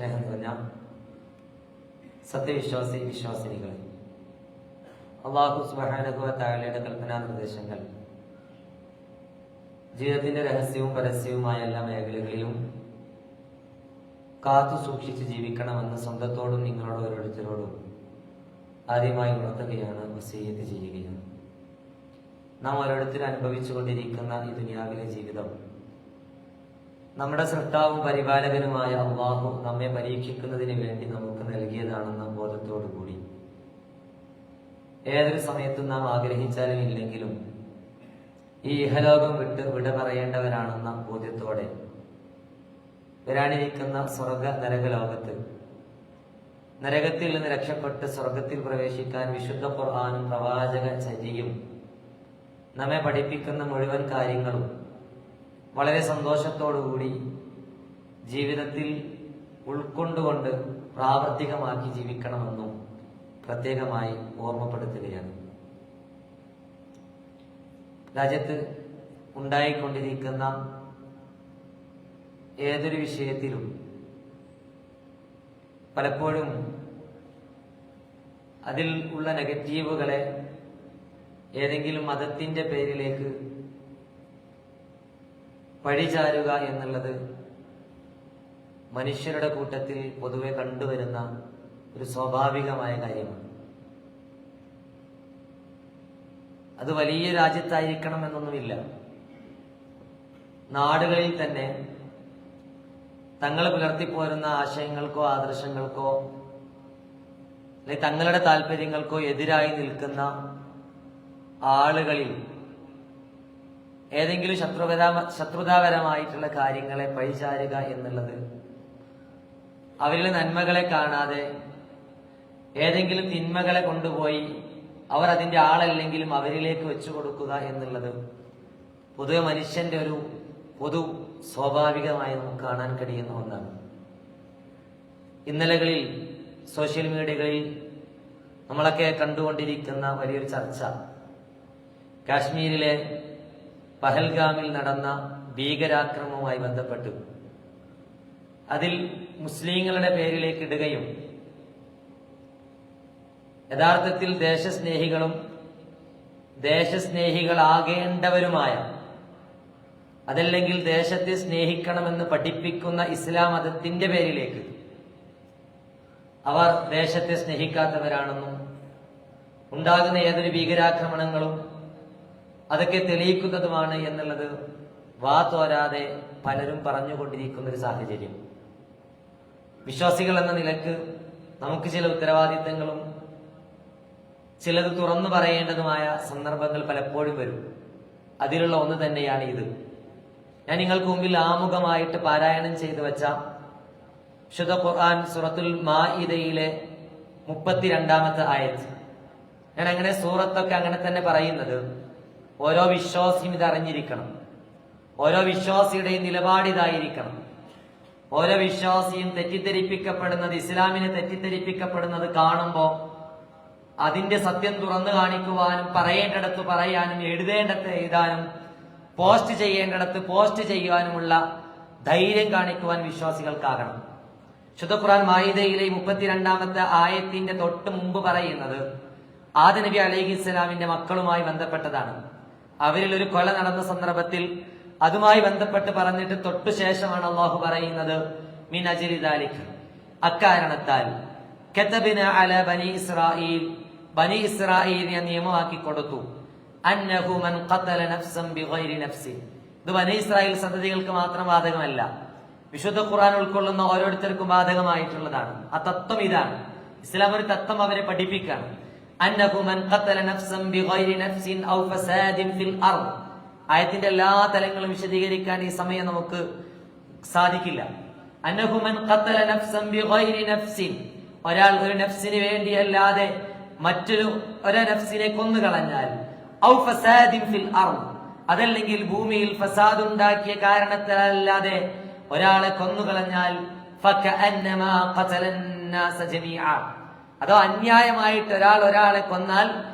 സ്നേഹം നിറഞ്ഞ സത്യവിശ്വാസി വിശ്വാസിനികളെ അള്ളാഹു സുബാനകുവ താഴെയുടെ കൽപ്പനാ നിർദ്ദേശങ്ങൾ ജീവിതത്തിന്റെ രഹസ്യവും പരസ്യവുമായ എല്ലാ മേഖലകളിലും കാത്തു സൂക്ഷിച്ച് ജീവിക്കണമെന്ന് സ്വന്തത്തോടും നിങ്ങളോട് ഓരോരുത്തരോടും ആദ്യമായി ഉണർത്തുകയാണ് വസീയത്ത് ചെയ്യുകയാണ്. നാം ഓരോരുത്തരും അനുഭവിച്ചുകൊണ്ടിരിക്കുന്ന ഈ ദുനിയാവിലെ ജീവിതം നമ്മുടെ സൃഷ്ടാവും പരിപാലകനുമായ അള്ളാഹു നമ്മെ പരീക്ഷിക്കുന്നതിന് വേണ്ടി നമുക്ക് നൽകിയതാണെന്ന ബോധത്തോടുകൂടി ഏതൊരു സമയത്തും നാം ആഗ്രഹിച്ചാലും ഇല്ലെങ്കിലും ഈ ഇഹലോകം വിട്ട് വിട പറയേണ്ടവരാണെന്ന ബോധ്യത്തോടെ വരാനിരിക്കുന്ന സ്വർഗ നരക ലോകത്ത് നരകത്തിൽ നിന്ന് രക്ഷപ്പെട്ട് സ്വർഗത്തിൽ പ്രവേശിക്കാൻ വിശുദ്ധ ഖുർആാനും പ്രവാചക ചര്യയും നമ്മെ പഠിപ്പിക്കുന്ന മുഴുവൻ കാര്യങ്ങളും വളരെ സന്തോഷത്തോടുകൂടി ജീവിതത്തിൽ ഉൾക്കൊണ്ടുകൊണ്ട് പ്രാവർത്തികമാക്കി ജീവിക്കണമെന്നും പ്രത്യേകമായി ഓർമ്മപ്പെടുത്തുകയാണ്. രാജ്യത്ത് ഉണ്ടായിക്കൊണ്ടിരിക്കുന്ന ഏതൊരു വിഷയത്തിലും പലപ്പോഴും അതിൽ ഉള്ള നെഗറ്റീവുകളെ ഏതെങ്കിലും മതത്തിന്റെ പേരിലേക്ക് പഴിചാരുക എന്നുള്ളത് മനുഷ്യരുടെ കൂട്ടത്തിൽ പൊതുവെ കണ്ടുവരുന്ന ഒരു സ്വാഭാവികമായ കാര്യമാണ്. അത് വലിയ രാജ്യത്തായിരിക്കണം എന്നൊന്നുമില്ല നാടുകളിൽ തന്നെ തങ്ങൾ പുലർത്തിപ്പോരുന്ന ആശയങ്ങൾക്കോ ആദർശങ്ങൾക്കോ അല്ലെങ്കിൽ തങ്ങളുടെ താല്പര്യങ്ങൾക്കോ എതിരായി നിൽക്കുന്ന ആളുകളിൽ ഏതെങ്കിലും ശത്രുപരാ ശത്രുതാപരമായിട്ടുള്ള കാര്യങ്ങളെ പഴിചാരുക എന്നുള്ളത്. അവരിലെ നന്മകളെ കാണാതെ ഏതെങ്കിലും തിന്മകളെ കൊണ്ടുപോയി അവർ അതിന്റെ ആളല്ലെങ്കിലും അവരിലേക്ക് വെച്ചു കൊടുക്കുക എന്നുള്ളത് പൊതുവെ മനുഷ്യന്റെ ഒരു പൊതു സ്വാഭാവികമായി നമുക്ക് കാണാൻ കഴിയുന്ന ഒന്നാണ്. ഇന്നലകളിൽ സോഷ്യൽ മീഡിയകളിൽ നമ്മളൊക്കെ കണ്ടുകൊണ്ടിരിക്കുന്ന വലിയൊരു ചർച്ച. കാശ്മീരിലെ പഹൽഗാമിൽ നടന്ന ഭീകരാക്രമവുമായി ബന്ധപ്പെട്ടു. അതിൽ മുസ്ലിങ്ങളുടെ പേരിലേക്ക് ഇടുകയും യഥാർത്ഥത്തിൽ ദേശസ്നേഹികളും ദേശസ്നേഹികളാകേണ്ടവരുമായ അതല്ലെങ്കിൽ ദേശത്തെ സ്നേഹിക്കണമെന്ന് പഠിപ്പിക്കുന്ന ഇസ്ലാം മതത്തിന്റെ പേരിലേക്ക് അവർ ദേശത്തെ സ്നേഹിക്കാത്തവരാണെന്നും ഉണ്ടാകുന്ന ഏതൊരു ഭീകരാക്രമണങ്ങളും അതൊക്കെ തെളിയിക്കുന്നതുമാണ് എന്നുള്ളത് വാ തോരാതെ പലരും പറഞ്ഞുകൊണ്ടിരിക്കുന്ന ഒരു സാഹചര്യം. വിശ്വാസികൾ എന്ന നിലയ്ക്ക് നമുക്ക് ചില ഉത്തരവാദിത്തങ്ങളും ചിലത് തുറന്നു പറയേണ്ടതുമായ സന്ദർഭങ്ങൾ പലപ്പോഴും വരും. അതിലുള്ള ഒന്ന് തന്നെയാണ് ഇത്. ഞാൻ നിങ്ങൾക്ക് മുമ്പിൽ ആമുഖമായിട്ട് പാരായണം ചെയ്തു വെച്ച ശുദ്ധ ഖുർആൻ സുറത്തുൽ മാഇദയിലെ മുപ്പത്തിരണ്ടാമത്തെ ആയത് ഞാൻ അങ്ങനെ സൂറത്തൊക്കെ അങ്ങനെ തന്നെ പറയുന്നത്. ഓരോ വിശ്വാസിയും ഇതറിഞ്ഞിരിക്കണം. ഓരോ വിശ്വാസിയുടെയും നിലപാടിതായിരിക്കണം ഓരോ വിശ്വാസിയും തെറ്റിദ്ധരിപ്പിക്കപ്പെടുന്നത് ഇസ്ലാമിനെ തെറ്റിദ്ധരിപ്പിക്കപ്പെടുന്നത് കാണുമ്പോൾ അതിന്റെ സത്യം തുറന്നു കാണിക്കുവാനും പറയേണ്ടടത്ത് പറയാനും എഴുതേണ്ടത്ത് എഴുതാനും പോസ്റ്റ് ചെയ്യേണ്ടടത്ത് പോസ്റ്റ് ചെയ്യുവാനുമുള്ള ധൈര്യം കാണിക്കുവാൻ വിശ്വാസികൾക്കാകണം. ശുദ്ധ ഖുർആൻ മായിദയിലെ മുപ്പത്തിരണ്ടാമത്തെ ആയത്തിന്റെ തൊട്ട് മുമ്പ് പറയുന്നത് ആദ നബി അലൈഹി ഇസ്ലാമിന്റെ മക്കളുമായി ബന്ധപ്പെട്ടതാണ്. അവരിൽ ഒരു കൊല നടന്ന സന്ദർഭത്തിൽ അതുമായി ബന്ധപ്പെട്ട് പറഞ്ഞിട്ട് തൊട്ടു ശേഷമാണ് അള്ളാഹു പറയുന്നത് അക്കാരണത്താൽ അല ബനി ബനി ഇസ്രായേലിനെ നിയമമാക്കി കൊടുത്തു. ഇത് ബനി ഇസ്രായേൽ സന്തതികൾക്ക് മാത്രം ബാധകമല്ല. വിശുദ്ധ ഖുർആൻ ഉൾക്കൊള്ളുന്ന ഓരോരുത്തർക്കും ബാധകമായിട്ടുള്ളതാണ്. ആ തത്വം ഇതാണ്. ഇസ്ലാം ഒരു തത്വം അവരെ പഠിപ്പിക്കാണ് അന്നഹു മൻ ഖതല നഫ്സൻ ബിഗൈരി നഫ്സിൻ ഔ ഫസാദിൻ ഫിൽ അർദ്. ആയത്തിന്റെ എല്ലാ തലങ്ങളും വിശദീകരിക്കാൻ ഈ സമയം നമുക്ക് സാധിക്കില്ല. അന്നഹു മൻ ഖതല നഫ്സൻ ബിഗൈരി നഫ്സിൻ. ഒരാൾ ഒരു നഫ്സിന് വേണ്ടിയല്ലാതെ മറ്റൊരു ഒരു നഫ്സിനെ കൊന്നുകളഞ്ഞാൽ ഔ ഫസാദിൻ ഫിൽ അർദ്. അതല്ലെങ്കിൽ ഭൂമിയിൽ ഫസാദ് ഉണ്ടാക്കിയ കാരണത്താലല്ലാതെ ഒരാളെ കൊന്നുകളഞ്ഞാൽ ഫകഅന്നമാ ഖതലന്നാസ ജമീഅ. അതോ അന്യായമായിട്ട് ഒരാൾ ഒരാളെ കൊന്നാൽ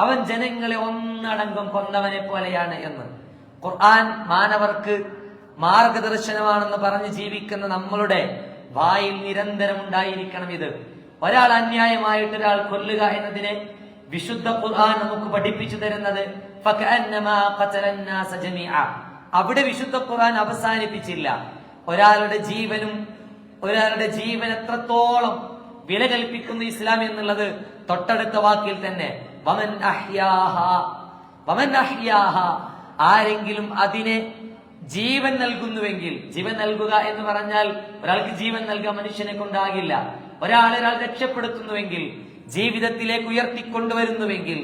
അവൻ ജനങ്ങളെ ഒന്നടങ്കം കൊന്നവനെ പോലെയാണ് എന്ന്. ഖുർആൻ മാനവർക്ക് മാർഗദർശനമാണെന്ന് പറഞ്ഞ് ജീവിക്കുന്ന നമ്മളുടെ വായിൽ നിരന്തരം ഉണ്ടായിരിക്കണം ഇത്. ഒരാൾ അന്യായമായിട്ട് ഒരാൾ കൊല്ലുക എന്നതിനെ വിശുദ്ധ ഖുർആൻ നമുക്ക് പഠിപ്പിച്ചു തരുന്നത്. അവിടെ വിശുദ്ധ ഖുർആൻ അവസാനിപ്പിച്ചില്ല. ഒരാളുടെ ജീവനും ഒരാളുടെ ജീവൻ എത്രത്തോളം വില കൽപ്പിക്കുന്നു ഇസ്ലാം എന്നുള്ളത് തൊട്ടടുത്ത വാക്കിൽ തന്നെ വമൻ വമൻ ആരെങ്കിലും അതിനെ ജീവൻ നൽകുന്നുവെങ്കിൽ ജീവൻ നൽകുക എന്ന് പറഞ്ഞാൽ ഒരാൾക്ക് ജീവൻ നൽകാൻ മനുഷ്യനെ കൊണ്ടാകില്ല ഒരാളെ ഒരാൾ രക്ഷപ്പെടുത്തുന്നുവെങ്കിൽ ജീവിതത്തിലേക്ക് ഉയർത്തിക്കൊണ്ടുവരുന്നുവെങ്കിൽ.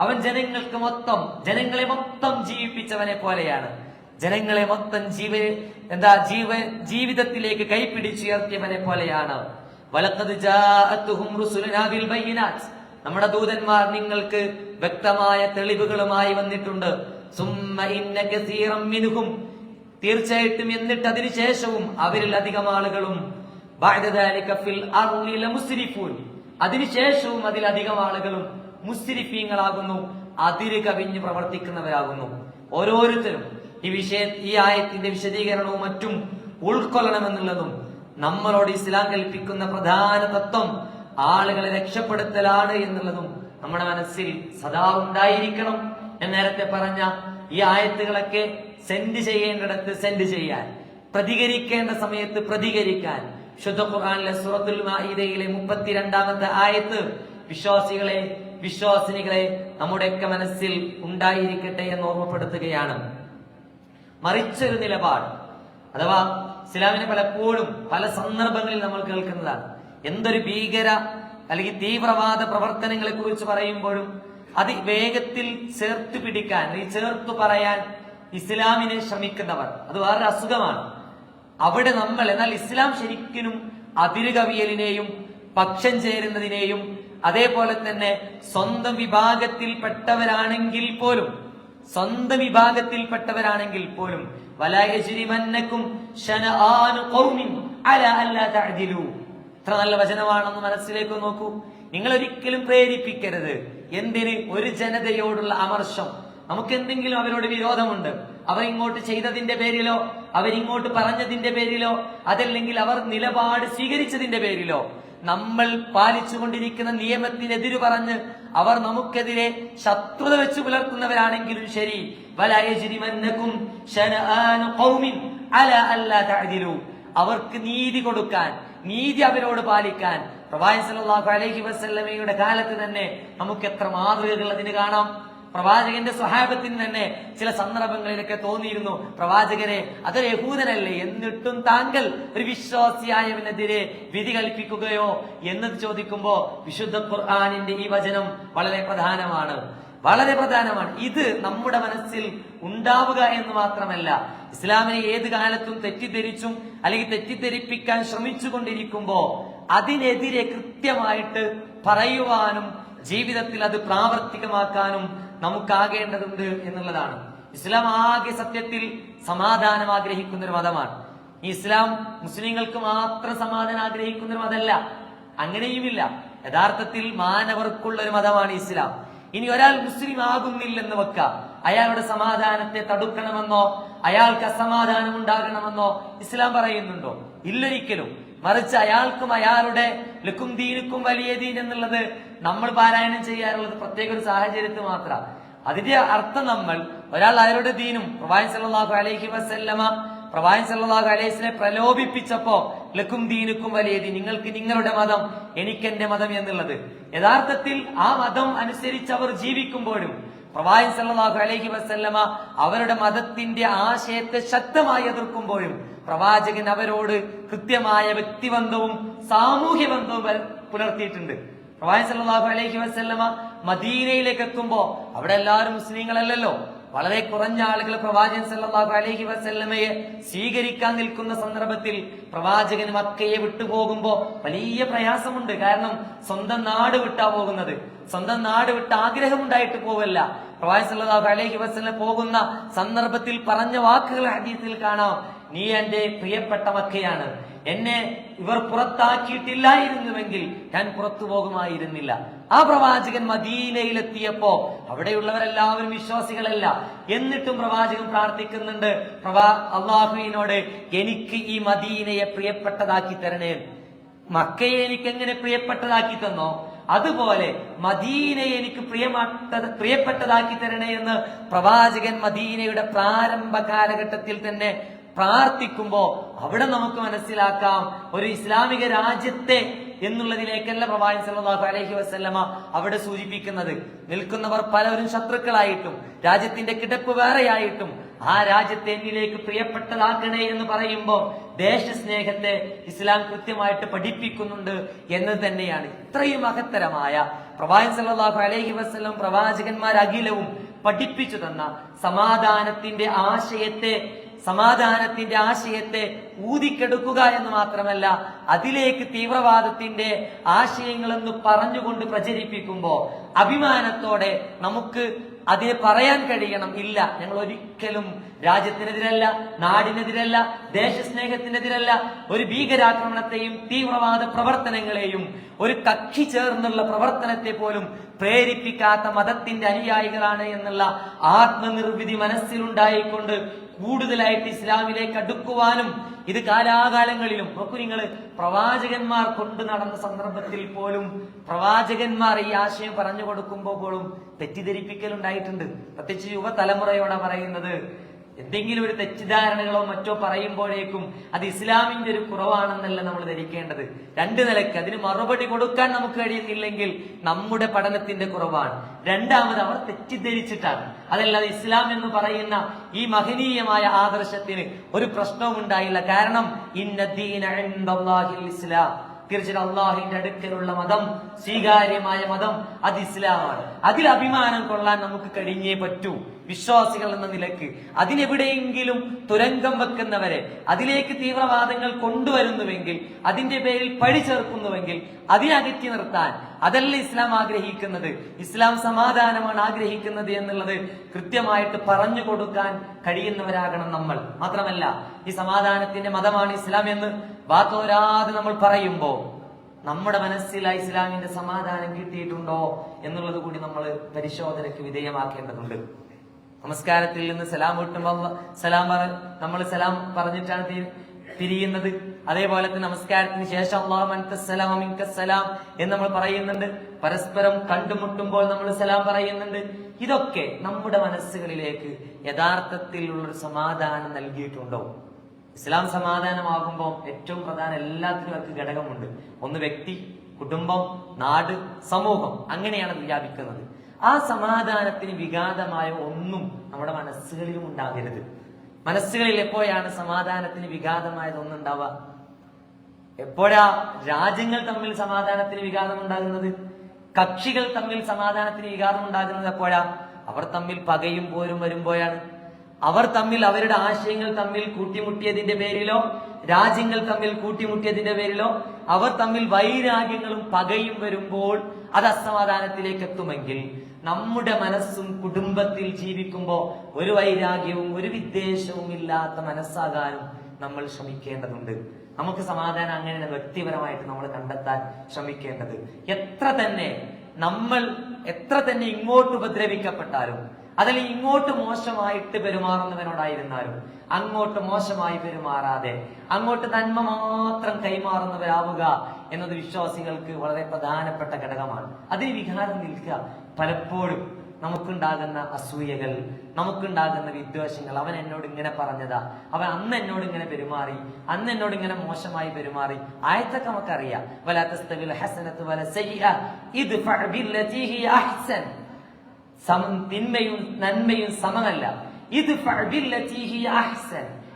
അവൻ ജനങ്ങൾക്ക് മൊത്തം ജനങ്ങളെ മൊത്തം ജീവിപ്പിച്ചവനെ പോലെയാണ് ജനങ്ങളെ മൊത്തം ജീവ എന്താ ജീവൻ ജീവിതത്തിലേക്ക് കൈപ്പിടിച്ചുയർത്തിയവനെ പോലെയാണ്. നമ്മുടെ ദൂതന്മാർ നിങ്ങൾക്ക് വ്യക്തമായ തെളിവുകളുമായി വന്നിട്ടുണ്ട്. തീർച്ചയായിട്ടും എന്നിട്ട് അതിനുശേഷവും അവരിൽ അധികം ആളുകളും. അതിനുശേഷവും അതിലധികം ആളുകളും മുസ്രിഫീങ്ങളാകുന്നു അതിര് കവിഞ്ഞ് പ്രവർത്തിക്കുന്നവരാകുന്നു. ഓരോരുത്തരും ഈ വിഷയ ഈ ആയത്തിന്റെ വിശദീകരണവും മറ്റും ഉൾക്കൊള്ളണമെന്നുള്ളതും നമ്മളോട് ഇസ്ലാം കൽപ്പിക്കുന്ന പ്രധാന തത്വം ആളുകളെ രക്ഷപ്പെടുത്തലാണ് എന്നുള്ളതും നമ്മുടെ മനസ്സിൽ സദാ ഉണ്ടായിരിക്കണം. ഞാൻ നേരത്തെ പറഞ്ഞ ഈ ആയത്തുകളൊക്കെ സെൻഡ് ചെയ്യേണ്ടിടത്ത് സെൻഡ് ചെയ്യാൻ പ്രതികരിക്കേണ്ട സമയത്ത് പ്രതികരിക്കാൻ. ശുദ്ധ ഖുർആനിലെ സുറത്തുൽ മാഇദയിലെ മുപ്പത്തിരണ്ടാമത്തെ ആയത്ത് വിശ്വാസികളെ വിശ്വാസിനികളെ നമ്മുടെയൊക്കെ മനസ്സിൽ ഉണ്ടായിരിക്കട്ടെ എന്ന് ഓർമ്മപ്പെടുത്തുകയാണ്. മറിച്ചൊരു നിലപാട്. അഥവാ ഇസ്ലാമിനെ പലപ്പോഴും പല സന്ദർഭങ്ങളിൽ നമ്മൾ കേൾക്കുന്നതാണ്. എന്തൊരു ഭീകര അല്ലെങ്കിൽ തീവ്രവാദ പ്രവർത്തനങ്ങളെ കുറിച്ച് പറയുമ്പോഴും അത് വേഗത്തിൽ ചേർത്ത് പിടിക്കാൻ ചേർത്ത് പറയാൻ ഇസ്ലാമിനെ ശ്രമിക്കുന്നവർ. അത് വേറൊരു അസുഖമാണ്. അവിടെ നമ്മൾ എന്നാൽ ഇസ്ലാം ശരിക്കും അതിരുകവിയലിനെയും പക്ഷം ചേരുന്നതിനെയും അതേപോലെ തന്നെ സ്വന്തം വിഭാഗത്തിൽപ്പെട്ടവരാണെങ്കിൽ പോലും സ്വന്തം വിഭാഗത്തിൽപ്പെട്ടവരാണെങ്കിൽ പോലും ഇത്ര നല്ല വചനമാണെന്ന് മനസ്സിലേക്ക് നോക്കൂ. നിങ്ങൾ ഒരിക്കലും പ്രേരിപ്പിക്കരുത്. എന്തിന്? ഒരു ജനതയോടുള്ള അമർഷം. നമുക്ക് എന്തെങ്കിലും അവരോട് വിരോധമുണ്ട്. അവർ ഇങ്ങോട്ട് ചെയ്തതിന്റെ പേരിലോ അവരിങ്ങോട്ട് പറഞ്ഞതിന്റെ പേരിലോ അതല്ലെങ്കിൽ അവർ നിലപാട് സ്വീകരിച്ചതിന്റെ പേരിലോ നമ്മൾ പാലിച്ചുകൊണ്ടിരിക്കുന്ന നിയമത്തിനെതിര് പറഞ്ഞ് അവർ നമുക്കെതിരെ ശത്രുത വെച്ച് പുലർത്തുന്നവരാണെങ്കിലും ശരി. അവർക്ക് നീതി കൊടുക്കാൻ നീതി അവരോട് പാലിക്കാൻ. പ്രവാഹി സല്ലല്ലാഹു അലഹി വസല്ലമയുടെ കാലത്ത് തന്നെ നമുക്ക് എത്ര മാതൃകകൾ അതിന് കാണാം. പ്രവാചകന്റെ സ്വഹാബത്തിന് തന്നെ ചില സന്ദർഭങ്ങളിലൊക്കെ തോന്നിയിരുന്നു. പ്രവാചകനെ അതൊരു യഹൂദനല്ലേ? എന്നിട്ടും താങ്കൾ ഒരു വിശ്വാസിയായവനെതിരെ വിധി കൽപ്പിക്കുകയോ? എന്ന് ചോദിക്കുമ്പോ വിശുദ്ധ ഖുർആാനിന്റെ ഈ വചനം വളരെ പ്രധാനമാണ്. വളരെ പ്രധാനമാണ്. ഇത് നമ്മുടെ മനസ്സിൽ ഉണ്ടാവുക എന്ന് മാത്രമല്ല ഇസ്ലാമിനെ ഏത് കാലത്തും തെറ്റിദ്ധരിച്ചും അല്ലെങ്കിൽ തെറ്റിദ്ധരിപ്പിക്കാൻ ശ്രമിച്ചുകൊണ്ടിരിക്കുമ്പോൾ അതിനെതിരെ കൃത്യമായിട്ട് പറയുവാനും ജീവിതത്തിൽ അത് പ്രാവർത്തികമാക്കാനും നമുക്കാകേണ്ടതുണ്ട് എന്നുള്ളതാണ്. ഇസ്ലാം ആകെ സത്യത്തിൽ സമാധാനം ആഗ്രഹിക്കുന്ന ഒരു മതമാണ് ഇസ്ലാം മുസ്ലിങ്ങൾക്ക് മാത്രം സമാധാനം ആഗ്രഹിക്കുന്ന ഒരു മതമല്ല അങ്ങനെയുമില്ല. യഥാർത്ഥത്തിൽ മാനവർക്കുള്ള ഒരു മതമാണ് ഇസ്ലാം. ഇനി ഒരാൾ മുസ്ലിം ആകുന്നില്ലെന്ന് വെക്ക. അയാളുടെ സമാധാനത്തെ തടുക്കണമെന്നോ അയാൾക്ക് അസമാധാനം ഉണ്ടാകണമെന്നോ ഇസ്ലാം പറയുന്നുണ്ടോ? ഇല്ലൊരിക്കലും. മറിച്ച് അയാൾക്കും അയാളുടെ ലക്കും ദീനുക്കും വലിയ ദീൻ എന്നുള്ളത് നമ്മൾ പാരായണം ചെയ്യാറുള്ളത് പ്രത്യേക ഒരു സാഹചര്യത്തിൽ മാത്ര. അതിന്റെ അർത്ഥം നമ്മൾ ഒരാൾ അയാളുടെ ദീനും പ്രവായൻ സല്ലാഹു അലൈഹി വസല്ലമ പ്രവായൻ സല്ലാഹു അലൈഹിനെ പ്രലോഭിപ്പിച്ചപ്പോ ലക്കും ദീനുക്കും വലിയ ദീൻ നിങ്ങൾക്ക് നിങ്ങളുടെ മതം എനിക്ക് എന്റെ മതം എന്നുള്ളത്. യഥാർത്ഥത്തിൽ ആ മതം അനുസരിച്ച് അവർ ജീവിക്കുമ്പോഴും പ്രവായൻ സല്ലാഹു അലൈഹി വസല്ലമ അവരുടെ മതത്തിന്റെ ആശയത്തെ ശക്തമായി എതിർക്കുമ്പോഴും പ്രവാചകൻ അവരോട് കൃത്യമായ വ്യക്തിബന്ധവും സാമൂഹ്യ ബന്ധവും പുലർത്തിയിട്ടുണ്ട്. പ്രവാചകൻ സല്ലല്ലാഹു അലൈഹി വസല്ലമ മദീനയിലേക്ക് എത്തുമ്പോ അവിടെ എല്ലാവരും മുസ്ലിങ്ങളല്ലല്ലോ. വളരെ കുറഞ്ഞ ആളുകൾ പ്രവാചകൻ സല്ലാഹു അലൈഹി വസല്ലമയെ സ്വീകരിക്കാൻ നിൽക്കുന്ന സന്ദർഭത്തിൽ പ്രവാചകൻ മക്കയെ വിട്ടുപോകുമ്പോ വലിയ പ്രയാസമുണ്ട്. കാരണം സ്വന്തം നാട് വിട്ടാ പോകുന്നത്. സ്വന്തം നാട് വിട്ട് ആഗ്രഹമുണ്ടായിട്ട് പോവല്ല. പ്രവാചകൻ സല്ലാഹു അലൈഹി വസല്ലം പോകുന്ന സന്ദർഭത്തിൽ പറഞ്ഞ വാക്കുകൾ ഹദീസിൽ കാണാം. നീ എന്റെ പ്രിയപ്പെട്ട മക്കയാണ്. എന്നെ ഇവർ പുറത്താക്കിയിട്ടില്ലായിരുന്നുവെങ്കിൽ ഞാൻ പുറത്തു പോകുമായിരുന്നില്ല. ആ പ്രവാചകൻ മദീനയിലെത്തിയപ്പോ അവിടെയുള്ളവരെല്ലാവരും വിശ്വാസികളല്ല. എന്നിട്ടും പ്രവാചകൻ പ്രാർത്ഥിക്കുന്നുണ്ട് പ്രവാ അള്ളാഹുവിനോട് എനിക്ക് ഈ മദീനയെ പ്രിയപ്പെട്ടതാക്കി തരണേ. മക്കയെ എനിക്ക് എങ്ങനെ പ്രിയപ്പെട്ടതാക്കി തന്നോ? അതുപോലെ മദീനയെ എനിക്ക് പ്രിയമാട്ട പ്രിയപ്പെട്ടതാക്കി തരണേ എന്ന് പ്രവാചകൻ മദീനയുടെ പ്രാരംഭ കാലഘട്ടത്തിൽ തന്നെ പ്രാർത്ഥിക്കുമ്പോ അവിടെ നമുക്ക് മനസ്സിലാക്കാം ഒരു ഇസ്ലാമിക രാജ്യത്തെ എന്നുള്ളതിലേക്കല്ല പ്രവാചകൻ സല്ലല്ലാഹു അലൈഹി വസല്ലമ അവിടെ സൂചിപ്പിക്കുന്നത്. നിൽക്കുന്നവർ പലവരും ശത്രുക്കളായിട്ടും രാജ്യത്തിന്റെ കിടപ്പ് വേറെയായിട്ടും ആ രാജ്യത്തെ എന്നിലേക്ക് പ്രിയപ്പെട്ടതാക്കണേ എന്ന് പറയുമ്പോൾ ദേശസ്നേഹത്തെ ഇസ്ലാം കൃത്യമായിട്ട് പഠിപ്പിക്കുന്നുണ്ട് എന്ന് തന്നെയാണ്. ഇത്രയും മഹത്തരമായ പ്രവാചകൻ സല്ലല്ലാഹു അലൈഹി വസല്ലം പ്രവാചകന്മാർ അഖിലവും പഠിപ്പിച്ചു തന്ന സമാധാനത്തിന്റെ ആശയത്തെ സമാധാനത്തിന്റെ ആശയത്തെ ഊതിക്കെടുക്കുക എന്ന് മാത്രമല്ല അതിലേക്ക് തീവ്രവാദത്തിന്റെ ആശയങ്ങളെന്ന് പറഞ്ഞുകൊണ്ട് പ്രചരിപ്പിക്കുമ്പോൾ അഭിമാനത്തോടെ നമുക്ക് അതിനെ പറയാൻ കഴിയണം. ഇല്ല ഞങ്ങൾ ഒരിക്കലും രാജ്യത്തിനെതിരല്ല നാടിനെതിരല്ല ദേശസ്നേഹത്തിനെതിരല്ല ഒരു ഭീകരാക്രമണത്തെയും തീവ്രവാദ പ്രവർത്തനങ്ങളെയും ഒരു കക്ഷി ചേർന്നുള്ള പ്രവർത്തനത്തെ പോലും പ്രേരിപ്പിക്കാത്ത മതത്തിന്റെ അനുയായികളാണ് എന്നുള്ള ആത്മനിർവിധി മനസ്സിലുണ്ടായിക്കൊണ്ട് കൂടുതലായിട്ട് ഇസ്ലാമിലേക്ക് അടുക്കുവാനും ഇത് കാലാകാലങ്ങളിലും നോക്കൂ നിങ്ങൾ പ്രവാചകന്മാർ കൊണ്ടു നടന്ന സന്ദർഭത്തിൽ പോലും പ്രവാചകന്മാർ ഈ ആശയം പറഞ്ഞു കൊടുക്കുമ്പോൾ പോലും തെറ്റിദ്ധരിപ്പിക്കലുണ്ടായിട്ടുണ്ട്. പ്രത്യേകിച്ച് യുവതലമുറയോടെ പറയുന്നത്. എന്തെങ്കിലും ഒരു തെറ്റിദ്ധാരണകളോ മറ്റോ പറയുമ്പോഴേക്കും അത് ഇസ്ലാമിന്റെ ഒരു കുറവാണെന്നല്ല നമ്മൾ ധരിക്കേണ്ടത്. രണ്ട് നിലയ്ക്ക് അതിന് മറുപടി കൊടുക്കാൻ നമുക്ക് കഴിയുന്നില്ലെങ്കിൽ നമ്മുടെ പഠനത്തിന്റെ കുറവാണ്. രണ്ടാമത് അവർ തെറ്റിദ്ധരിച്ചിട്ടാണ്. അതല്ലാതെ ഇസ്ലാം എന്ന് പറയുന്ന ഈ മഹനീയമായ ആദർശത്തിന് ഒരു പ്രശ്നവും ഉണ്ടായില്ല. കാരണം ഇന്നദ്ദീൻ ഇസ്ലാം. തീർച്ചയായും അള്ളാഹിന്റെ അടുക്കലുള്ള മതം സ്വീകാര്യമായ മതം അത് ഇസ്ലാമാണ്. അതിൽ അഭിമാനം കൊള്ളാൻ നമുക്ക് കഴിഞ്ഞേ പറ്റൂ. വിശ്വാസികൾ എന്ന നിലയ്ക്ക് അതിനെവിടെയെങ്കിലും തുരങ്കം വെക്കുന്നവരെ അതിലേക്ക് തീവ്രവാദങ്ങൾ കൊണ്ടുവരുന്നുവെങ്കിൽ അതിന്റെ പേരിൽ പഴി ചേർക്കുന്നുവെങ്കിൽ അതിനെ അകറ്റി നിർത്താൻ അതല്ല ഇസ്ലാം ആഗ്രഹിക്കുന്നത്. ഇസ്ലാം സമാധാനമാണ് ആഗ്രഹിക്കുന്നത് എന്നുള്ളത് കൃത്യമായിട്ട് പറഞ്ഞു കൊടുക്കാൻ കഴിയുന്നവരാകണം നമ്മൾ. മാത്രമല്ല ഈ സമാധാനത്തിന്റെ മതമാണ് ഇസ്ലാം എന്ന് വാത്തോരാതെ നമ്മൾ പറയുമ്പോ നമ്മുടെ മനസ്സിൽ ആ ഇസ്ലാമിന്റെ സമാധാനം കിട്ടിയിട്ടുണ്ടോ എന്നുള്ളത് കൂടി നമ്മൾ പരിശോധനയ്ക്ക് വിധേയമാക്കേണ്ടതുണ്ട്. നമസ്കാരത്തിൽ നിന്ന് സലാം വിട്ടുമ്പോ സലാം പറ നമ്മൾ സലാം പറഞ്ഞിട്ടാണ് തിരിയുന്നത്. അതേപോലെ തന്നെ നമസ്കാരത്തിന് ശേഷം അള്ളാഹുസലാം എന്ന് നമ്മൾ പറയുന്നുണ്ട്. പരസ്പരം കണ്ടുമുട്ടുമ്പോൾ നമ്മൾ സലാം പറയുന്നുണ്ട്. ഇതൊക്കെ നമ്മുടെ മനസ്സുകളിലേക്ക് യഥാർത്ഥത്തിലുള്ളൊരു സമാധാനം നൽകിയിട്ടുണ്ടോ? ഇസ്ലാം സമാധാനമാകുമ്പോൾ ഏറ്റവും പ്രധാന എല്ലാത്തിനും അവർക്ക് ഘടകമുണ്ട്. ഒന്ന് വ്യക്തി കുടുംബം നാട് സമൂഹം. അങ്ങനെയാണ് വ്യാപിക്കുന്നത്. ആ സമാധാനത്തിന് വിഘാതമായ ഒന്നും നമ്മുടെ മനസ്സുകളിലും ഉണ്ടാകരുത്. മനസ്സുകളിൽ എപ്പോഴാണ് സമാധാനത്തിന് വിഘാതമായത് ഒന്നുണ്ടാവുക? എപ്പോഴാ രാജ്യങ്ങൾ തമ്മിൽ സമാധാനത്തിന് വിഘാതം ഉണ്ടാകുന്നത്? കക്ഷികൾ തമ്മിൽ സമാധാനത്തിന് വിഘാതം ഉണ്ടാകുന്നത് എപ്പോഴാ? അവർ തമ്മിൽ പകയും പോരും വരുമ്പോഴാണ്. അവർ തമ്മിൽ അവരുടെ ആശയങ്ങൾ തമ്മിൽ കൂട്ടിമുട്ടിയതിന്റെ പേരിലോ രാജ്യങ്ങൾ തമ്മിൽ കൂട്ടിമുട്ടിയതിന്റെ പേരിലോ അവർ തമ്മിൽ വൈരാഗ്യങ്ങളും പകയും വരുമ്പോൾ അത് അസമാധാനത്തിലേക്ക് എത്തുമെങ്കിൽ നമ്മുടെ മനസ്സും കുടുംബത്തിൽ ജീവിക്കുമ്പോൾ ഒരു വൈരാഗ്യവും ഒരു വിദ്വേഷവും ഇല്ലാത്ത മനസ്സാകാനും നമ്മൾ ശ്രമിക്കേണ്ടതുണ്ട്. നമുക്ക് സമാധാനം അങ്ങനെ വ്യക്തിപരമായിട്ട് നമ്മൾ കണ്ടെത്താൻ ശ്രമിക്കേണ്ടത്. എത്ര തന്നെ നമ്മൾ എത്ര തന്നെ ഇങ്ങോട്ട് ഉപദ്രവിക്കപ്പെട്ടാലും അതിൽ ഇങ്ങോട്ട് മോശമായിട്ട് പെരുമാറുന്നവനോടായിരുന്നാലും അങ്ങോട്ട് മോശമായി പെരുമാറാതെ അങ്ങോട്ട് നന്മ മാത്രം കൈമാറുന്നവരാവുക എന്നത് വിശ്വാസികൾക്ക് വളരെ പ്രധാനപ്പെട്ട ഘടകമാണ്. അതിന് വികാരം നിൽക്കുക. പലപ്പോഴും നമുക്കുണ്ടാകുന്ന അസൂയകൾ നമുക്കുണ്ടാകുന്ന വിദ്വേഷങ്ങൾ അവൻ എന്നോട് ഇങ്ങനെ പറഞ്ഞതാ അവൻ അന്ന് എന്നോട് ഇങ്ങനെ പെരുമാറി അന്ന് എന്നോട് ഇങ്ങനെ മോശമായി പെരുമാറി ആയത്തൊക്കെ നമുക്കറിയാം. തിന്മയും നന്മയും സമമല്ല. ഇത്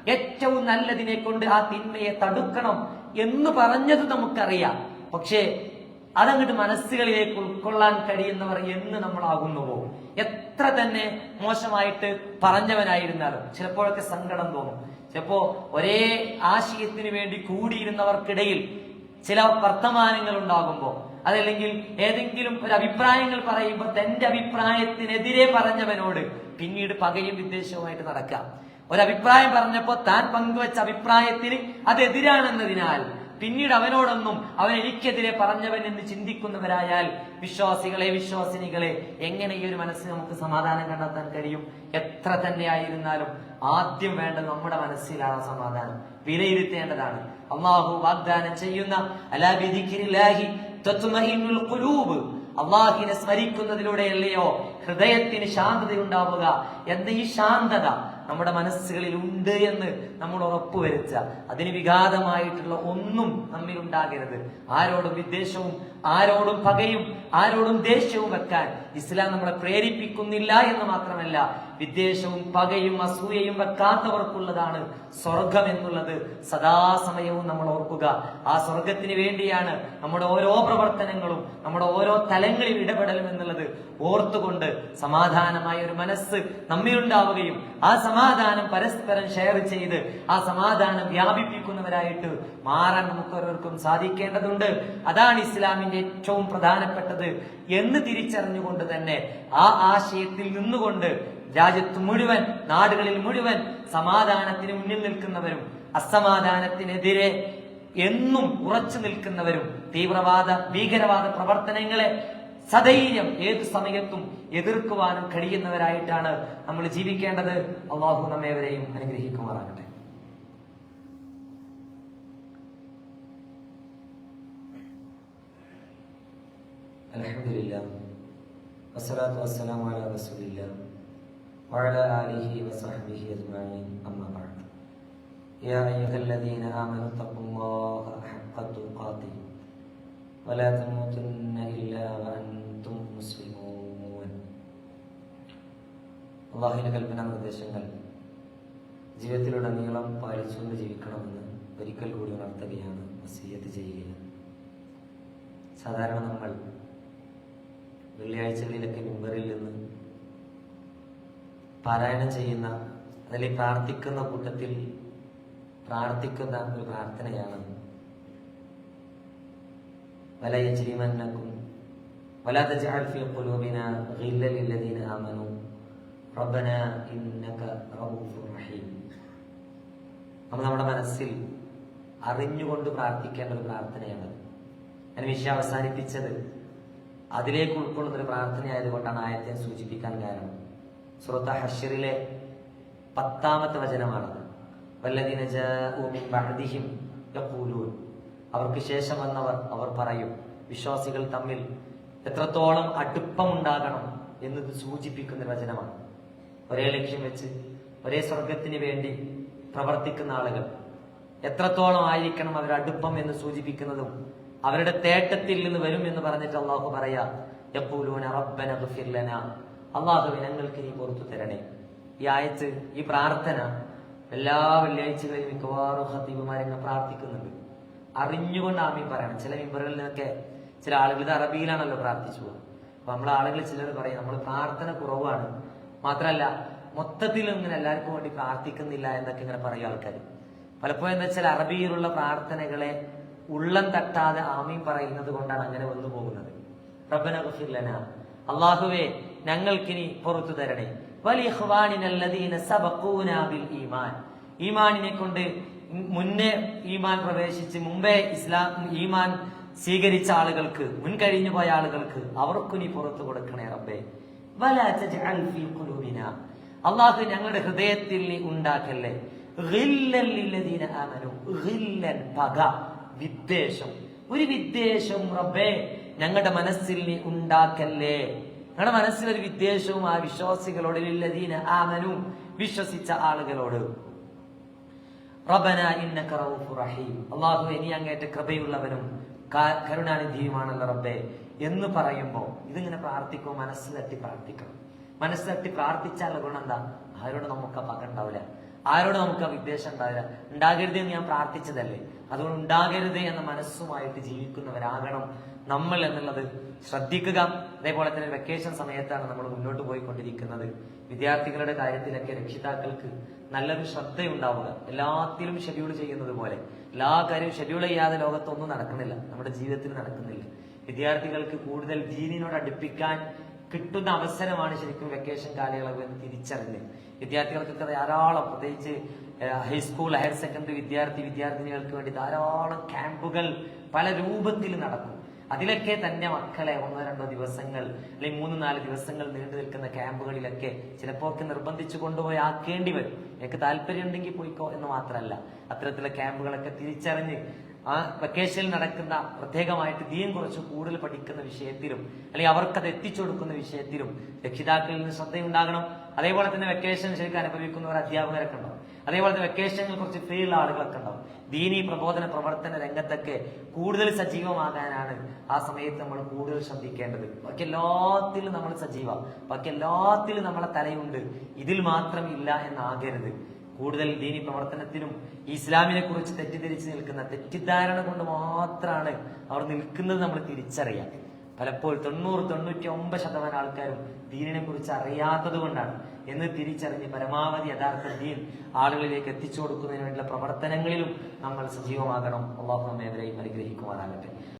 ഏറ്റവും നല്ലതിനെ കൊണ്ട് ആ തിന്മയെ തടുക്കണം എന്ന് പറഞ്ഞത് നമുക്കറിയാം. പക്ഷേ അതങ്ങോട്ട് മനസ്സുകളിലേക്ക് ഉൾക്കൊള്ളാൻ കഴിയുന്നവർ എന്ന് നമ്മളാകുന്നുവോ? എത്ര തന്നെ മോശമായിട്ട് പറഞ്ഞവനായിരുന്നാലും ചിലപ്പോഴൊക്കെ സങ്കടം തോന്നും. ചിലപ്പോ ഒരേ ആശയത്തിന് വേണ്ടി കൂടിയിരുന്നവർക്കിടയിൽ ചില വർത്തമാനങ്ങൾ ഉണ്ടാകുമ്പോൾ അതല്ലെങ്കിൽ ഏതെങ്കിലും ഒരു അഭിപ്രായങ്ങൾ പറയുമ്പോൾ തന്റെ അഭിപ്രായത്തിനെതിരെ പറഞ്ഞവനോട് പിന്നീട് പകയും വിദ്വേഷവുമായിട്ട് നടക്കാം ഒരഭിപ്രായം പറഞ്ഞപ്പോൾ താൻ പങ്കുവച്ച അഭിപ്രായത്തിന് അതെതിരാണെന്നതിനാൽ പിന്നീട് അവനോടൊന്നും അവൻ എനിക്കെതിരെ പറഞ്ഞവൻ എന്ന് ചിന്തിക്കുന്നവരായാൽ വിശ്വാസികളെ വിശ്വാസിനികളെ എങ്ങനെ ഈ ഒരു മനസ്സിന് നമുക്ക് സമാധാനം കണ്ടെത്താൻ കഴിയും? എത്ര തന്നെ ആയിരുന്നാലും ആദ്യം വേണ്ടത് നമ്മുടെ മനസ്സിലാണ് സമാധാനം. വിലയിരുത്തേണ്ടതാണ്. അള്ളാഹു വാഗ്ദാനം ചെയ്യുന്ന അലാ ഖുലൂബ് അള്ളാഹിനെ സ്മരിക്കുന്നതിലൂടെയല്ലയോ ഹൃദയത്തിന് ശാന്തത ഉണ്ടാവുക എന്ന ഈ ശാന്തത നമ്മുടെ മനസ്സുകളിൽ ഉണ്ട് എന്ന് നമ്മൾ ഉറപ്പുവരുത്തുക അതിന് വിഘാതമായിട്ടുള്ള ഒന്നും നമ്മിൽ ഉണ്ടാകരുത് ആരോടും വിദ്വേഷവും ആരോടും പകയും ആരോടും ദേഷ്യവും വെക്കാൻ ഇസ്ലാം നമ്മളെ പ്രേരിപ്പിക്കുന്നില്ല എന്ന് മാത്രമല്ല വിദ്വേഷവും പകയും അസൂയയും വെക്കാത്തവർക്കുള്ളതാണ് സ്വർഗം എന്നുള്ളത്. സദാസമയവും നമ്മൾ ഓർക്കുക. ആ സ്വർഗത്തിന് വേണ്ടിയാണ് നമ്മുടെ ഓരോ പ്രവർത്തനങ്ങളും നമ്മുടെ ഓരോ തലങ്ങളിൽ ഇടപെടലും എന്നുള്ളത് ഓർത്തുകൊണ്ട് സമാധാനമായ ഒരു മനസ്സ് നമ്മിലുണ്ടാവുകയും ആ സമാധാനം പരസ്പരം ഷെയർ ചെയ്ത് ആ സമാധാനം വ്യാപിപ്പിക്കുന്നവരായിട്ട് മാറാൻ നമുക്ക് ഓരോരുത്തർക്കും സാധിക്കേണ്ടതുണ്ട്. അതാണ് ഇസ്ലാമിന്റെ ഏറ്റവും പ്രധാനപ്പെട്ടത് എന്ന് തിരിച്ചറിഞ്ഞുകൊണ്ട് തന്നെ ആ ആശയത്തിൽ നിന്നുകൊണ്ട് രാജ്യത്ത് മുഴുവൻ നാടുകളിൽ മുഴുവൻ സമാധാനത്തിന് മുന്നിൽ നിൽക്കുന്നവരും അസമാധാനത്തിനെതിരെ എന്നും ഉറച്ചു നിൽക്കുന്നവരും തീവ്രവാദ ഭീകരവാദ പ്രവർത്തനങ്ങളെ സധൈര്യം ഏത് സമയത്തും എതിർക്കുവാനും കഴിയുന്നവരായിട്ടാണ് നമ്മൾ ജീവിക്കേണ്ടത്. അള്ളാഹു നമ്മേവരെയും അനുഗ്രഹിക്കുമാറാകട്ടെ. അലഹമില്ല വസ്സലാത്തു വസ്സലാമു അലാ റസൂലില്ലാ وعلى آله وصحبه أجمعين أما بعد يا أيها الذين آمنوا اتقوا الله حق تقاته ولا تموتن إلا وأنتم مسلمون അള്ളാഹിന്റെ കൽപ്പന നിർദ്ദേശങ്ങൾ ജീവിതത്തിലുടനീളം പാലിച്ചുകൊണ്ട് ജീവിക്കണമെന്ന് ഒരിക്കൽ കൂടി ഉണർത്തുകയാണ് വസീയത്ത് ചെയ്യുകയാണ് സാധാരണ നമ്മൾ വെള്ളിയാഴ്ചകളിലൊക്കെ മിമ്പറിൽ നിന്ന് പാരായണം ചെയ്യുന്ന അല്ലെങ്കിൽ പ്രാർത്ഥിക്കുന്ന കൂട്ടത്തിൽ പ്രാർത്ഥിക്കുന്ന ഒരു പ്രാർത്ഥനയാണ്. വല യജ്രിമന്നക്കും വല തജഅൽ ഫീ ഖുലൂബിന ഗില്ല ലില്ലദീന ആമനു റബ്ബന ഇന്നക റഊഫുർ റഹീം. നമ്മൾ നമ്മുടെ മനസ്സിൽ അറിഞ്ഞുകൊണ്ട് പ്രാർത്ഥിക്കേണ്ട ഒരു പ്രാർത്ഥനയാണ്. ഞാൻ വിഷയം അവസാനിപ്പിച്ചത് അതിലേക്ക് ഉൾക്കൊള്ളുന്ന ഒരു പ്രാർത്ഥനയായതുകൊണ്ടാണ് ആയത്തെ സൂചിപ്പിക്കാൻ കാരണം. സുറത്ത ഹഷറിലെ പത്താമത്തെ വചനമാണത്. മിൻ ബഅദിഹിം യഖൂലൂൻ. അവർക്ക് ശേഷം വന്നവർ അവർ പറയും വിശ്വാസികൾ തമ്മിൽ എത്രത്തോളം അടുപ്പമുണ്ടാകണം എന്നത് സൂചിപ്പിക്കുന്ന വചനമാണ്. ഒരേ ലക്ഷ്യം വെച്ച് ഒരേ സ്വർഗത്തിന് വേണ്ടി പ്രവർത്തിക്കുന്ന ആളുകൾ. എത്രത്തോളം ആയിരിക്കണം അവരുടെ അടുപ്പം എന്ന് സൂചിപ്പിക്കുന്നതും അവരുടെ തേട്ടത്തിൽ നിന്ന് വരും എന്ന് പറഞ്ഞിട്ട് അള്ളാഹു പറയാ യപ്പൂലൂന റബ്ബന അള്ളാഹു ഞങ്ങൾക്ക് നീ പുറത്തു തരണേ. ഈ ആയത്ത് ഈ പ്രാർത്ഥന എല്ലാ വെള്ളിയാഴ്ചകളിലും മിക്കവാറും ഹത്തീബുമാരിങ്ങനെ പ്രാർത്ഥിക്കുന്നുണ്ട്. അറിഞ്ഞുകൊണ്ട് ആമീൻ പറയണം. ചില മിമ്പറുകളിൽ നിന്നൊക്കെ ചില ആളുകൾ ഇത് അറബിയിലാണല്ലോ പ്രാർത്ഥിച്ചു പോകുക അപ്പൊ നമ്മളെ ആളുകൾ ചിലർ പറയും നമ്മൾ പ്രാർത്ഥന കുറവാണ്. മാത്രമല്ല മൊത്തത്തിൽ ഇങ്ങനെ എല്ലാവർക്കും വേണ്ടി പ്രാർത്ഥിക്കുന്നില്ല എന്നൊക്കെ ഇങ്ങനെ പറയും ആൾക്കാർ പലപ്പോഴും എന്താ വെച്ചാൽ അറബിയിലുള്ള പ്രാർത്ഥനകളെ ഉള്ളം തട്ടാതെ ആമീൻ പറയുന്നത് കൊണ്ടാണ് അങ്ങനെ വന്നു പോകുന്നത്. റബ്ബന ഗഫിർ ലനാ. അള്ളാഹുവേ ഞങ്ങൾക്കിനി പുറത്തു തരണേ. ഈമാൻ. ഈമാനിനെ കൊണ്ട് മുന്നേ ഈമാൻ പ്രവേശിച്ച് മുമ്പേ ഇസ്ലാം ഈമാൻ സ്വീകരിച്ച ആളുകൾക്ക് മുൻകഴിഞ്ഞു പോയ ആളുകൾക്ക് അവർക്കു നീ പുറത്തു കൊടുക്കണേ റബ്ബേ. അള്ളാഹു ഞങ്ങളുടെ ഹൃദയത്തിൽ നീ ഉണ്ടാക്കല്ലേ? പക. വിദ്വേഷം. ഒരു വിദ്വേഷം റബ്ബേ ഞങ്ങളുടെ മനസ്സിൽ നീ ഉണ്ടാക്കല്ലേ? ഞങ്ങളുടെ മനസ്സിൽ ഒരു വിദ്വേഷവും ആ വിശ്വാസികളോട് ലില്ലദീന ആമനും വിശ്വസിച്ച ആളുകളോട്. റബന ഇന്നക റഊഫു റഹീം. കൃപയുള്ളവനും കരുണാനിധിയുമാണല്ലോ റബ്ബേ എന്ന് പറയുമ്പോൾ ഇതിങ്ങനെ പ്രാർത്ഥിക്കോ മനസ്സ് തട്ടി പ്രാർത്ഥിക്കണം. മനസ്സ് തട്ടി പ്രാർത്ഥിച്ചാലുള്ള ഗുണം എന്താ? ആരോട് നമുക്ക് പക ഉണ്ടാവില്ല ആരോട് നമുക്ക് വിദ്വേഷം ഉണ്ടാവില്ല. ഉണ്ടാകരുത് എന്ന് ഞാൻ പ്രാർത്ഥിച്ചതല്ലേ? അതുകൊണ്ട് ഉണ്ടാകരുത് എന്ന മനസ്സുമായിട്ട് ജീവിക്കുന്നവരാകണം നമ്മൾ എന്നുള്ളത്. ശ്രദ്ധിക്കുക. അതേപോലെ തന്നെ വെക്കേഷൻ സമയത്താണ് നമ്മൾ മുന്നോട്ട് പോയിക്കൊണ്ടിരിക്കുന്നത്. വിദ്യാർത്ഥികളുടെ കാര്യത്തിലൊക്കെ രക്ഷിതാക്കൾക്ക് നല്ലൊരു ശ്രദ്ധയുണ്ടാവുക. എല്ലാത്തിലും ഷെഡ്യൂൾ ചെയ്യുന്നത് പോലെ. എല്ലാ കാര്യവും ഷെഡ്യൂൾ ചെയ്യാതെ ലോകത്തൊന്നും നടക്കുന്നില്ല. നമ്മുടെ ജീവിതത്തിൽ നടക്കുന്നില്ല. വിദ്യാർത്ഥികൾക്ക് കൂടുതൽ ദീനിനോട് അടുപ്പിക്കാൻ കിട്ടുന്ന അവസരമാണ് ശരിക്കും വെക്കേഷൻ കാലയളവ് എന്ന് തിരിച്ചറിഞ്ഞ് വിദ്യാർത്ഥികൾക്കൊക്കെ ധാരാളം പ്രത്യേകിച്ച് ഹൈസ്കൂൾ ഹയർ സെക്കൻഡറി വിദ്യാർത്ഥി വിദ്യാർത്ഥിനികൾക്ക് വേണ്ടി ധാരാളം ക്യാമ്പുകൾ പല രൂപത്തിൽ നടക്കും. അതിലൊക്കെ തന്നെ മക്കളെ ഒന്നോ രണ്ടോ ദിവസങ്ങൾ അല്ലെങ്കിൽ മൂന്ന് നാല് ദിവസങ്ങൾ നീണ്ടു നിൽക്കുന്ന ക്യാമ്പുകളിലൊക്കെ ചിലപ്പോൾ ഒക്കെ നിർബന്ധിച്ചു കൊണ്ടുപോയി ആക്കേണ്ടി വരും. എനിക്ക് താല്പര്യം ഉണ്ടെങ്കിൽ പോയിക്കോ എന്ന് മാത്രമല്ല. അത്തരത്തിലുള്ള ക്യാമ്പുകളൊക്കെ തിരിച്ചറിഞ്ഞ് ആ വെക്കേഷനിൽ നടക്കുന്ന പ്രത്യേകമായിട്ട് ദീൻ കുറച്ച് കൂടുതൽ പഠിക്കുന്ന വിഷയത്തിലും അല്ലെങ്കിൽ അവർക്കത് എത്തിച്ചു കൊടുക്കുന്ന വിഷയത്തിലും രക്ഷിതാക്കളിൽ നിന്ന് ശ്രദ്ധയുണ്ടാകണം. അതേപോലെ തന്നെ വെക്കേഷൻ ശരിക്കും അനുഭവിക്കുന്നവർ അധ്യാപകരൊക്കെ ഉണ്ടാവും. അതേപോലെ തന്നെ വെക്കേഷനിൽ കുറച്ച് ഫ്രീ ഉള്ള ആളുകളൊക്കെ ഉണ്ടാവും. ദീനി പ്രബോധന പ്രവർത്തന രംഗത്തൊക്കെ കൂടുതൽ സജീവമാകാനാണ് ആ സമയത്ത് നമ്മൾ കൂടുതൽ ശ്രദ്ധിക്കേണ്ടത്. ബാക്കി എല്ലാത്തിലും നമ്മൾ സജീവ. ബാക്കി എല്ലാത്തിലും നമ്മളെ തലയുണ്ട്. ഇതിൽ മാത്രം ഇല്ല എന്നാകരുത്. കൂടുതൽ ദീനി പ്രവർത്തനത്തിനും ഇസ്ലാമിനെ കുറിച്ച് തെറ്റിദ്ധരിച്ച് നിൽക്കുന്ന തെറ്റിദ്ധാരണ കൊണ്ട് മാത്രമാണ് അവർ നിൽക്കുന്നത് നമ്മൾ തിരിച്ചറിയാം പലപ്പോഴും തൊണ്ണൂറ് തൊണ്ണൂറ്റി ഒമ്പത് ശതമാനം ആൾക്കാരും ദീനിനെ കുറിച്ച് അറിയാത്തത് കൊണ്ടാണ്. എന്ന് തിരിച്ചറിഞ്ഞ് പരമാവധി യഥാർത്ഥ ദീൻ ആളുകളിലേക്ക് എത്തിച്ചു കൊടുക്കുന്നതിന് വേണ്ടിയുള്ള പ്രവർത്തനങ്ങളിലും നമ്മൾ സജീവമാകണം. അള്ളാഹു നമ്മെ അവരെയും അനുഗ്രഹിക്കുമാറാകട്ടെ.